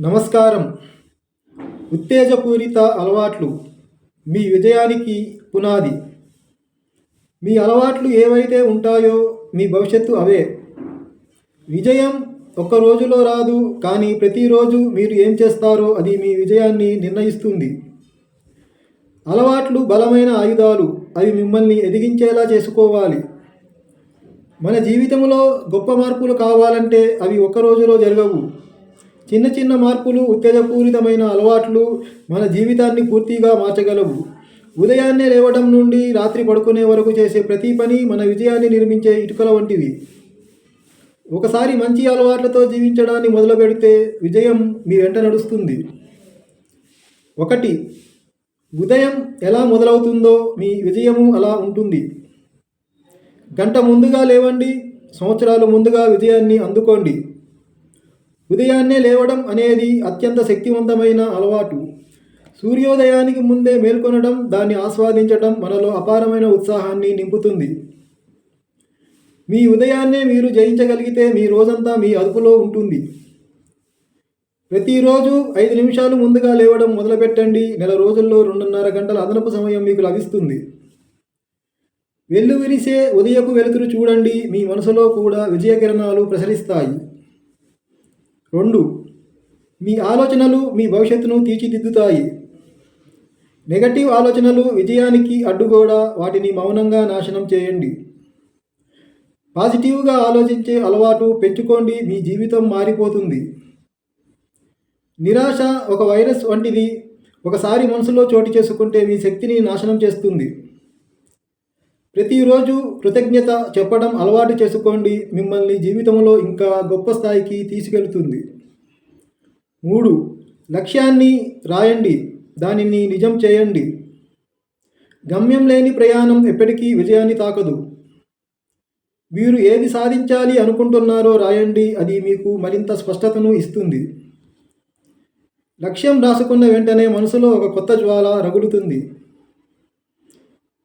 నమస్కారం. ఉత్తేజపూరిత అలవాట్లు. మీ విజయానికి పునాది. మీ అలవాట్లు ఏవైతే ఉంటాయో మీ భవిష్యత్తు అవే. విజయం ఒక్క రోజులో రాదు కానీ ప్రతిరోజు మీరు ఏం చేస్తారో అది మీ విజయాన్ని నిర్ణయిస్తుంది. అలవాట్లు బలమైన ఆయుధాలు. అవి మిమ్మల్ని ఎదిగించేలా చేసుకోవాలి. మన జీవితంలో గొప్ప మార్పులు కావాలంటే అవి ఒక రోజులో జరగవు. చిన్న చిన్న మార్పులు ఉత్తేజపూరితమైన అలవాట్లు మన జీవితాన్ని పూర్తిగా మార్చగలవు. ఉదయాన్నే లేవడం నుండి రాత్రి పడుకునే వరకు చేసే ప్రతి పని మన విజయాన్ని నిర్మించే ఇటుకల వంటివి. ఒకసారి మంచి అలవాట్లతో జీవించడాన్ని మొదలు పెడితే విజయం మీ వెంట నడుస్తుంది. ఒకటి ఉదయం ఎలా మొదలవుతుందో మీ విజయము అలా ఉంటుంది. గంట ముందుగా లేవండి సంవత్సరాలు ముందుగా విజయాన్ని అందుకోండి. ఉదయాన్నే లేవడం అనేది అత్యంత శక్తివంతమైన అలవాటు. సూర్యోదయానికి ముందే మేల్కొనడం దాన్ని ఆస్వాదించడం మనలో అపారమైన ఉత్సాహాన్ని నింపుతుంది. మీ ఉదయాన్నే మీరు జయించగలిగితే మీ రోజంతా మీ అదుపులో ఉంటుంది. ప్రతిరోజు ఐదు నిమిషాలు ముందుగా లేవడం మొదలుపెట్టండి. నెల రోజుల్లో రెండున్నర గంటల అదనపు సమయం మీకు లభిస్తుంది. వెల్లు విరిసే ఉదయపు వెలుతురు చూడండి. మీ మనసులో కూడా విజయకిరణాలు ప్రసరిస్తాయి. రెండు మీ ఆలోచనలు మీ భవిష్యత్తును తీర్చిదిద్దుతాయి. నెగటివ్ ఆలోచనలు విజయానికి అడ్డుగోడ వాటిని మౌనంగా నాశనం చేయండి. పాజిటివ్గా ఆలోచించే అలవాటు పెంచుకోండి మీ జీవితం మారిపోతుంది. నిరాశ ఒక వైరస్ వంటిది ఒకసారి మనసులో చోటు చేసుకుంటే మీ శక్తిని నాశనం చేస్తుంది. ప్రతిరోజు కృతజ్ఞత చెప్పడం అలవాటు చేసుకోండి. మిమ్మల్ని జీవితంలో ఇంకా గొప్ప స్థాయికి తీసుకెళ్తుంది. మూడు లక్ష్యాన్ని రాయండి. దానిని నిజం చేయండి. గమ్యం లేని ప్రయాణం ఎప్పటికీ విజయాన్ని తాకదు. మీరు ఏది సాధించాలి అనుకుంటున్నారో రాయండి. అది మీకు మరింత స్పష్టతను ఇస్తుంది. లక్ష్యం రాసుకున్న వెంటనే మనసులో ఒక కొత్త జ్వాల రగులుతుంది.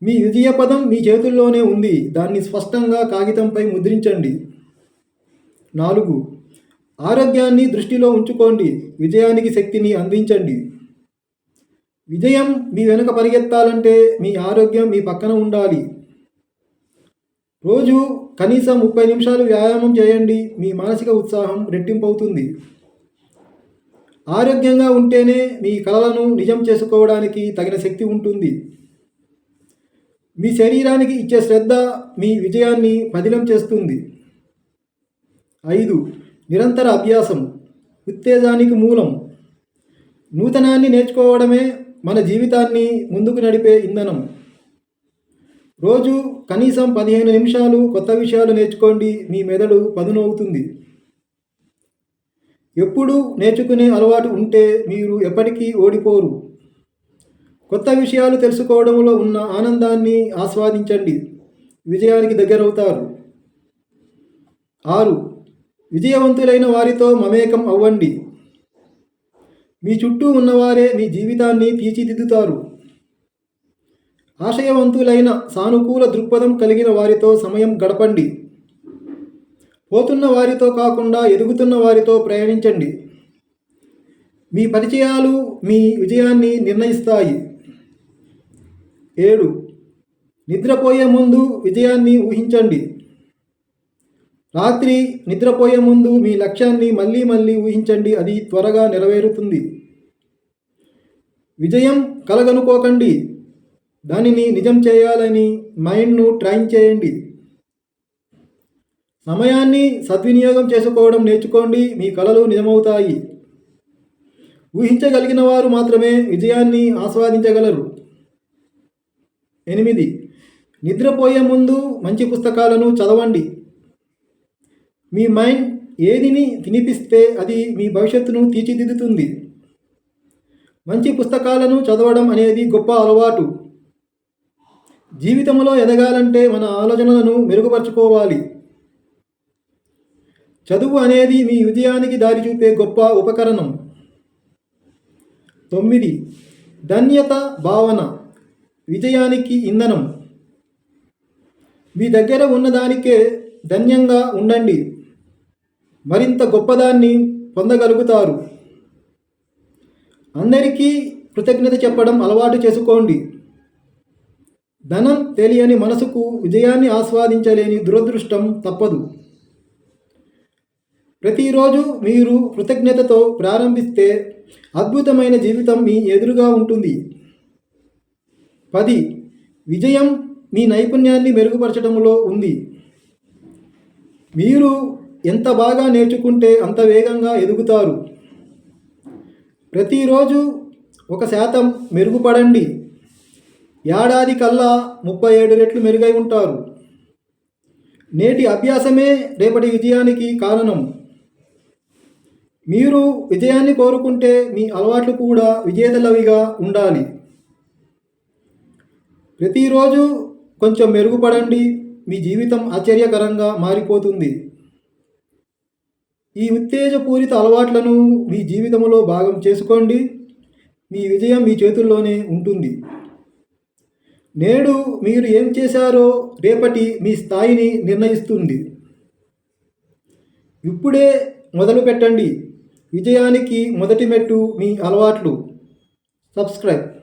మీ విజయ పదం మీ చేతుల్లోనే ఉంది. దాన్ని స్పష్టంగా కాగితంపై ముద్రించండి. నాలుగు. ఆరోగ్యాన్ని దృష్టిలో ఉంచుకోండి. విజయానికి శక్తిని అందించండి. విజయం మీ వెనుక పరిగెత్తాలంటే మీ ఆరోగ్యం మీ పక్కన ఉండాలి. రోజు కనీసం ముప్పై నిమిషాలు వ్యాయామం చేయండి. మీ మానసిక ఉత్సాహం రెట్టింపు అవుతుంది ఆరోగ్యంగా ఉంటేనే మీ కళలను నిజం చేసుకోవడానికి తగిన శక్తి ఉంటుంది. మీ శరీరానికి ఇచ్చే శ్రద్ధ మీ విజయాన్ని పదిలం చేస్తుంది. ఐదు నిరంతర అభ్యాసం ఉత్తేజానికి మూలం. నూతనాన్ని నేర్చుకోవడమే మన జీవితాన్ని ముందుకు నడిపే ఇంధనం. రోజు కనీసం పదిహేను నిమిషాలు కొత్త విషయాలు నేర్చుకోండి మీ మెదడు పదునవుతుంది. ఎప్పుడూ నేర్చుకునే అలవాటు ఉంటే మీరు ఎప్పటికీ ఓడిపోరు. కొత్త విషయాలు తెలుసుకోవడంలో ఉన్న ఆనందాన్ని ఆస్వాదించండి. విజయానికి దగ్గరవుతారు. ఆరు విజయవంతులైన వారితో మమేకం అవ్వండి. మీ చుట్టూ ఉన్నవారే మీ జీవితాన్ని తీర్చిదిద్దుతారు. ఆశయవంతులైన సానుకూల దృక్పథం కలిగిన వారితో సమయం గడపండి. పోతున్న వారితో కాకుండా ఎదుగుతున్న వారితో ప్రయాణించండి. మీ పరిచయాలు మీ విజయాన్ని నిర్ణయిస్తాయి. ఏడు నిద్రపోయే ముందు విజయాన్ని ఊహించండి. రాత్రి నిద్రపోయే ముందు మీ లక్ష్యాన్ని మళ్ళీ మళ్ళీ ఊహించండి అది త్వరగా నెరవేరుతుంది. విజయం కలగనుకోకండి. దానిని నిజం చేయాలని మైండ్ను ట్రైన్ చేయండి. సమయాన్ని సద్వినియోగం చేసుకోవడం నేర్చుకోండి మీ కలలు నిజమవుతాయి. ఊహించగలిగిన వారు మాత్రమే విజయాన్ని ఆస్వాదించగలరు. ఎనిమిది. నిద్రపోయే ముందు మంచి పుస్తకాలను చదవండి. మీ మైండ్ ఏదిని తినిపిస్తే అది మీ భవిష్యత్తును తీర్చిదిద్దుతుంది. మంచి పుస్తకాలను చదవడం అనేది గొప్ప అలవాటు. జీవితంలో ఎదగాలంటే మన ఆలోచనలను మెరుగుపరుచుకోవాలి. చదువు అనేది మీ విజయానికి దారి చూపే గొప్ప ఉపకరణం. తొమ్మిది. ధన్యత భావన. విజయానికి ఇంధనం. మీ దగ్గర ఉన్నదానికే ధన్యంగా ఉండండి. మరింత గొప్పదాన్ని పొందగలుగుతారు. అందరికీ కృతజ్ఞత చెప్పడం అలవాటు చేసుకోండి. ధనం తెలియని మనసుకు విజయాన్ని ఆస్వాదించలేని దురదృష్టం తప్పదు. ప్రతిరోజు మీరు కృతజ్ఞతతో ప్రారంభిస్తే అద్భుతమైన జీవితం మీ ఎదురుగా ఉంటుంది. పది. విజయం మీ నైపుణ్యాన్ని మెరుగుపరచడంలో ఉంది. మీరు ఎంత బాగా నేర్చుకుంటే అంత వేగంగా ఎదుగుతారు. ప్రతిరోజు ఒక శాతం మెరుగుపడండి. ఏడాది కల్లా ముప్పై ఏడు రెట్లు మెరుగై ఉంటారు. నేటి అభ్యాసమే రేపటి విజయానికి కారణం. మీరు విజయాన్ని కోరుకుంటే మీ అలవాట్లు కూడా విజేతలవిగా ఉండాలి. ప్రతిరోజు కొంచెం మెరుగుపడండి. మీ జీవితం ఆశ్చర్యకరంగా మారిపోతుంది. ఈ ఉత్తేజపూరిత అలవాట్లను మీ జీవితంలో భాగం చేసుకోండి. మీ విజయం మీ చేతుల్లోనే ఉంటుంది. నేడు మీరు ఏం చేశారో రేపటి మీ స్థాయిని నిర్ణయిస్తుంది. ఇప్పుడే మొదలు పెట్టండి. విజయానికి మొదటి మెట్టు మీ అలవాట్లు. సబ్స్క్రైబ్.